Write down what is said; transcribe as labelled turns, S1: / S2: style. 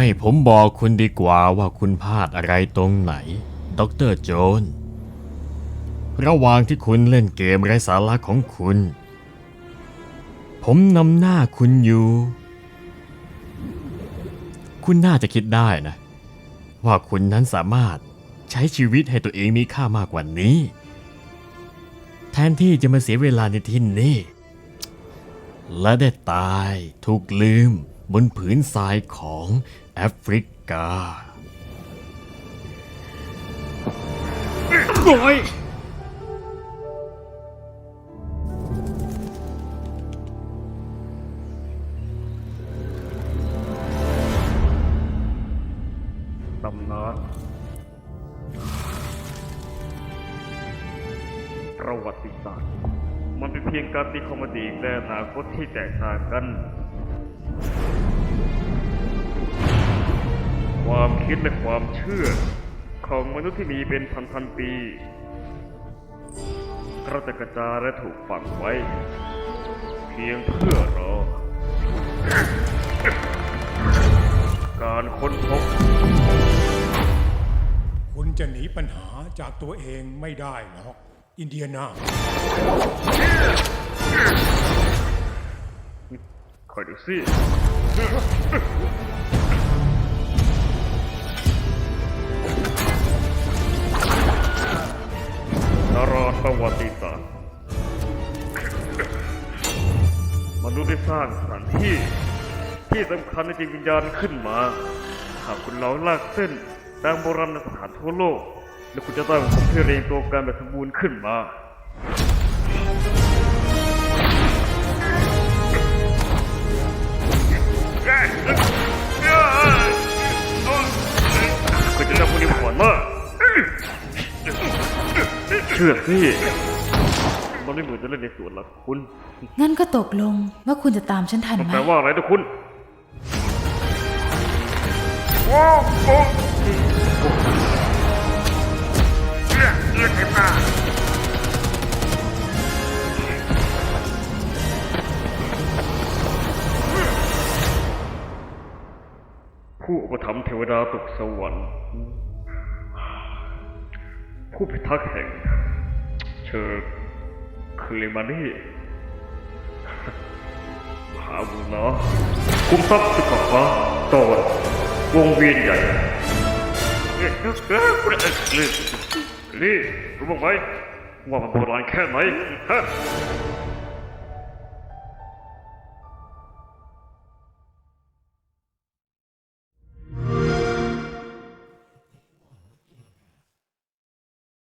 S1: ให้ผมบอกคุณดีกว่าว่าคุณพลาดอะไรตรงไหน ดรโจน ระหว่างที่คุณเล่นเกมไร้สาระของคุณ ผมนำหน้าคุณอยู่ คุณน่าจะคิดได้นะ ว่าคุณนั้นสามารถใช้ชีวิตให้ตัวเองมีค่ามากกว่านี้ แทนที่จะมาเสียเวลาในที่นี่และได้ตายถูกลืมบนผืนทรายของ แอฟริกา โอย
S2: ตำนานประวัติศาสตร์ มันเป็นเพียงการตีความอดีตและอนาคตที่แตกต่างกัน ความคิดและความเชื่อของมนุษย์ที่มีเป็นพันๆปีกระจัดกระจายและถูกฝังไว้ เพียงเพื่อรอ การค้นพบ
S3: คุณจะหนีปัญหาจากตัวเองไม่ได้หรอก อินเดียนา
S2: คอยดูสิ ประวัติศาสตร์มนุษย์ได้สร้างสถานที่ ที่สำคัญในจิตวิญญาณขึ้นมา หากคุณเล่าลากเส้นตามโบราณสถานทั่วโลก และคุณจะตั้งผมที่เรียงตัวการแบบสมบูรณ์ขึ้นมา ชื่อสิมันไม่เหมือนจะเล่นในสวนหรอกคุณ
S4: งั้นก็ตกลงว่าคุณจะตามฉันทันไหม
S2: แปลว่าอะไรนะคุณผู้อุปถัมภ์เทวดาตกสวรรค์ ผู้พิทักษ์แห่ง เชิญคลิมานีพาบุนะคุมทรัพย์สุขภาตอนวงเวียนใหญ่นี่รู้บ้างไหมว่ามันโบราณแค่ไหนฮะ